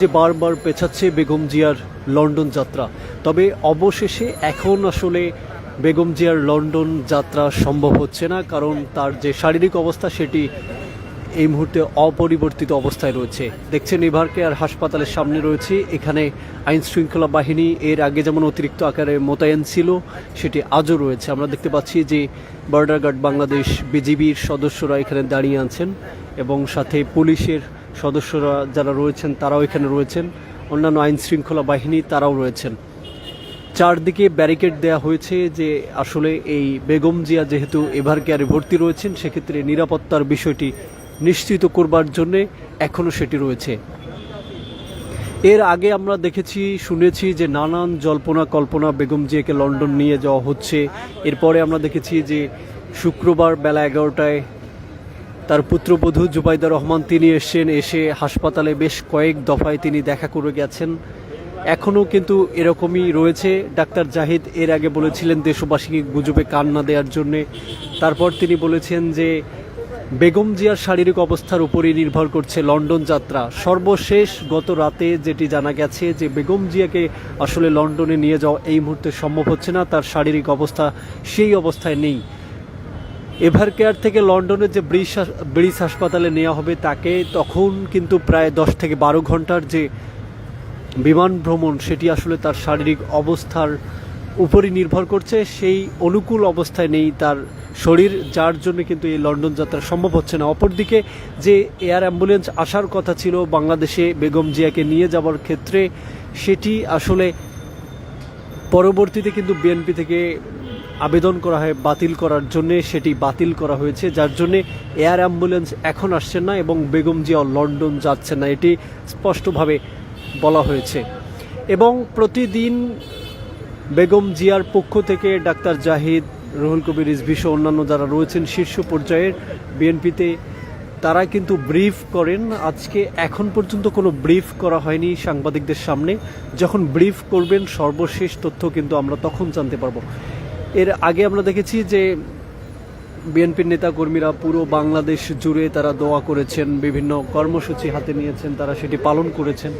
যে বারবার পেছাচ্ছে বেগম জিয়ার লন্ডন যাত্রা। তবে অবশেষে এখন আসলে বেগম জিয়ার লন্ডন যাত্রা সম্ভব হচ্ছে না, কারণ তার যে শারীরিক অবস্থা সেটি এই মুহূর্তে অপরিবর্তিত অবস্থায় রয়েছে। দেখছেন এভারকে আর হাসপাতালের সামনে রয়েছে। এখানে আইন শৃঙ্খলা বাহিনী, এর আগে যেমন অতিরিক্ত আকারে মোতায়েন ছিল, সেটি আজও রয়েছে। আমরা দেখতে পাচ্ছি যে বর্ডার গার্ড বাংলাদেশ বিজিবির সদস্যরা এখানে দাঁড়িয়ে আছেন এবং সাথে পুলিশের সদস্যরা যারা রয়েছেন, তারাও এখানে রয়েছেন। অন্যান্য আইন শৃঙ্খলা বাহিনী, তারাও রয়েছেন। চারদিকে ব্যারিকেড দেওয়া হয়েছে যে আসলে এই বেগম জিয়া যেহেতু এভার কেয়ারে ভর্তি রয়েছেন, সেক্ষেত্রে নিরাপত্তার বিষয়টি নিশ্চিত করবার জন্য এখনও সেটি রয়েছে। এর আগে আমরা দেখেছি, শুনেছি যে নানান জল্পনা কল্পনা বেগম জিয়াকে লন্ডন নিয়ে যাওয়া হচ্ছে। এরপরে আমরা দেখেছি যে শুক্রবার বেলা এগারোটায় তার পুত্রবধূ জুবাইদা রহমান তিনি এসেছেন, এসে হাসপাতালে বেশ কয়েক দফায় তিনি দেখা করে গেছেন। এখনও কিন্তু এরকমই রয়েছে। ডাক্তার জাহিদ এর আগে বলেছিলেন দেশবাসীকে গুজবে কান না দেওয়ার জন্যে। তারপর তিনি বলেছেন যে, বেগম জিয়ার শারীরিক অবস্থার উপরই নির্ভর করছে লন্ডন যাত্রা। সর্বশেষ গত রাতে যেটি জানা গেছে যে, বেগম জিয়াকে আসলে লন্ডনে নিয়ে যাওয়া এই মুহূর্তে সম্ভব হচ্ছে না। তার শারীরিক অবস্থা সেই অবস্থায় নেই। এভার কেয়ার থেকে লন্ডনের যে ব্রিজ ব্রিজ হাসপাতালে নেওয়া হবে তাকে তখন কিন্তু প্রায় দশ থেকে বারো ঘণ্টার যে বিমান ভ্রমণ, সেটি আসলে তার শারীরিক অবস্থার উপরই নির্ভর করছে। সেই অনুকূল অবস্থায় নেই তার শরীর, যার জন্য কিন্তু এই লন্ডন যাত্রা সম্ভব হচ্ছে না। অপরদিকে যে এয়ার অ্যাম্বুলেন্স আসার কথা ছিল বাংলাদেশে বেগম জিয়াকে নিয়ে যাওয়ার ক্ষেত্রে, সেটি আসলে পরবর্তীতে কিন্তু বিএনপি থেকে আবেদন করা হয় বাতিল করার জন্য, সেটি বাতিল করা হয়েছে, যার জন্য এয়ার অ্যাম্বুলেন্স এখন আসছে না এবং বেগম জিয়া লন্ডন যাচ্ছে না, এটি স্পষ্টভাবে বলা হয়েছে। এবং প্রতিদিন বেগম জিয়ার পক্ষ থেকে ডাক্তার জাহিদ, রুহুল কবির রিজভি সহ অন্যান্য যারা রয়েছেন শীর্ষ পর্যায়ের বিএনপিতে, তারা কিন্তু ব্রিফ করেন। আজকে এখন পর্যন্ত কোনো ব্রিফ করা হয়নি সাংবাদিকদের সামনে। যখন ব্রিফ করবেন, সর্বশেষ তথ্য কিন্তু আমরা তখন জানতে পারব। এর আগে আমরা দেখেছি যে বিএনপির নেতাকর্মীরা পুরো বাংলাদেশ জুড়ে তারা দোয়া করেছেন, বিভিন্ন কর্মসূচি হাতে নিয়েছেন, তারা সেটি পালন করেছেন।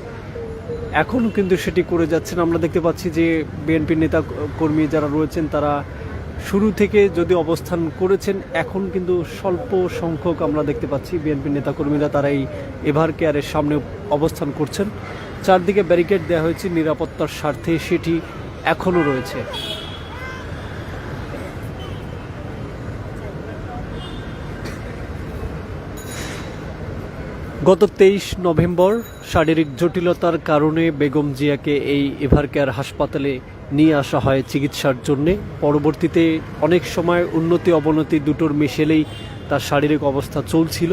এখনও কিন্তু সেটি করে যাচ্ছেন। আমরা দেখতে পাচ্ছি যে বিএনপির নেতা কর্মী যারা রয়েছেন, তারা শুরু থেকে যদি অবস্থান করেছেন, এখন কিন্তু স্বল্প সংখ্যক আমরা দেখতে পাচ্ছি বিএনপির নেতাকর্মীরা তারা এই এভার কেয়ারের সামনে অবস্থান করছেন। চারদিকে ব্যারিকেড দেওয়া হয়েছে, নিরাপত্তার স্বার্থে সেটি এখনও রয়েছে। গত তেইশ নভেম্বর শারীরিক জটিলতার কারণে বেগম জিয়াকে এই এভারকেয়ার হাসপাতালে নিয়ে আসা হয় চিকিৎসার জন্যে। পরবর্তীতে অনেক সময় উন্নতি অবনতি দুটোর মিশেলেই তার শারীরিক অবস্থা চলছিল।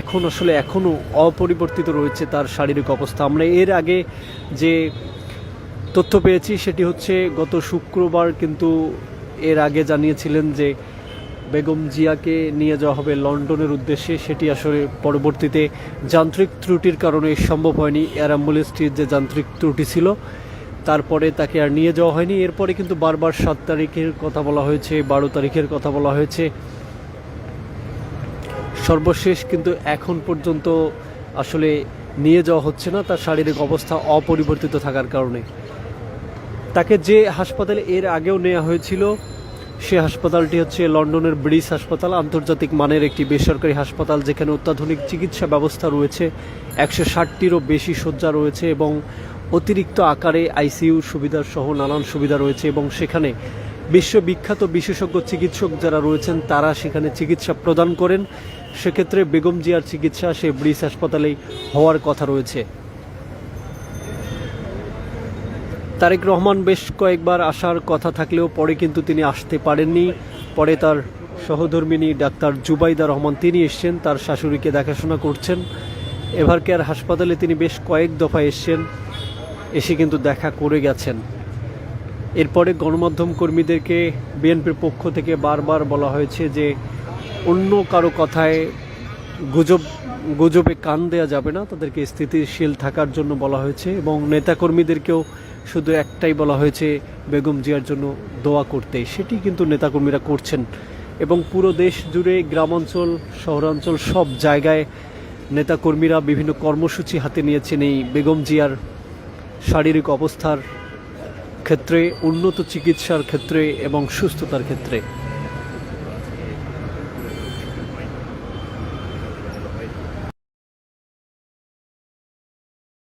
এখন আসলে এখনও অপরিবর্তিত রয়েছে তার শারীরিক অবস্থা। আমরা এর আগে যে তথ্য পেয়েছি সেটি হচ্ছে গত শুক্রবার কিন্তু এর আগে জানিয়েছিলেন যে বেগম জিয়াকে নিয়ে যাওয়া হবে লন্ডনের উদ্দেশ্যে, সেটি আসলে পরবর্তীতে যান্ত্রিক ত্রুটির কারণে সম্ভব হয়নি। এয়ার অ্যাম্বুলেন্সটির যে যান্ত্রিক ত্রুটি ছিল, তারপরে তাকে আর নিয়ে যাওয়া হয়নি। এরপরে কিন্তু বারবার সাত তারিখের কথা বলা হয়েছে, বারো তারিখের কথা বলা হয়েছে। সর্বশেষ কিন্তু এখন পর্যন্ত আসলে নিয়ে যাওয়া হচ্ছে না, তার শারীরিক অবস্থা অপরিবর্তিত থাকার কারণে। তাকে যে হাসপাতালে এর আগেও নেওয়া হয়েছিল সে হাসপাতালটি হচ্ছে লন্ডনের ব্রিজ হাসপাতাল, আন্তর্জাতিক মানের একটি বেসরকারি হাসপাতাল যেখানে অত্যাধুনিক চিকিৎসা ব্যবস্থা রয়েছে। একশো ষাটটিরও বেশি শয্যা রয়েছে এবং অতিরিক্ত আকারে আইসিইউ সুবিধা সহ নানান সুবিধা রয়েছে এবং সেখানে বিশ্ববিখ্যাত বিশেষজ্ঞ চিকিৎসক যারা রয়েছেন, তারা সেখানে চিকিৎসা প্রদান করেন। সেক্ষেত্রে বেগম জিয়ার চিকিৎসা সে ব্রিজ হাসপাতালেই হওয়ার কথা রয়েছে। তারেক রহমান বেশ কয়েকবার আসার কথা থাকলেও পরে কিন্তু তিনি আসতে পারেননি। পরে তার সহধর্মিনী ডাক্তার জুবাইদা রহমান তিনি এসছেন, তার শাশুড়িকে দেখাশোনা করছেন। এভার কেয়ার হাসপাতালে তিনি বেশ কয়েক দফা এসছেন, এসে কিন্তু দেখা করে গেছেন। এরপরে গণমাধ্যম কর্মীদেরকে বিএনপির পক্ষ থেকে বারবার বলা হয়েছে যে অন্য কারও কথায় গুজব, গুজবে কান দেওয়া যাবে না, তাদেরকে স্থিতিশীল থাকার জন্য বলা হয়েছে এবং নেতাকর্মীদেরকেও শুধু একটাই বলা হয়েছে, বেগম জিয়ার জন্য দোয়া করতে। সেটি কিন্তু নেতাকর্মীরা করছেন। এবং পুরো দেশ জুড়ে গ্রামাঞ্চল, শহরাঞ্চল সব জায়গায় নেতাকর্মীরা বিভিন্ন কর্মসূচি হাতে নিয়েছেন এই বেগম জিয়ার শারীরিক অবস্থার ক্ষেত্রে, উন্নত চিকিৎসার ক্ষেত্রে এবং সুস্থতার ক্ষেত্রে।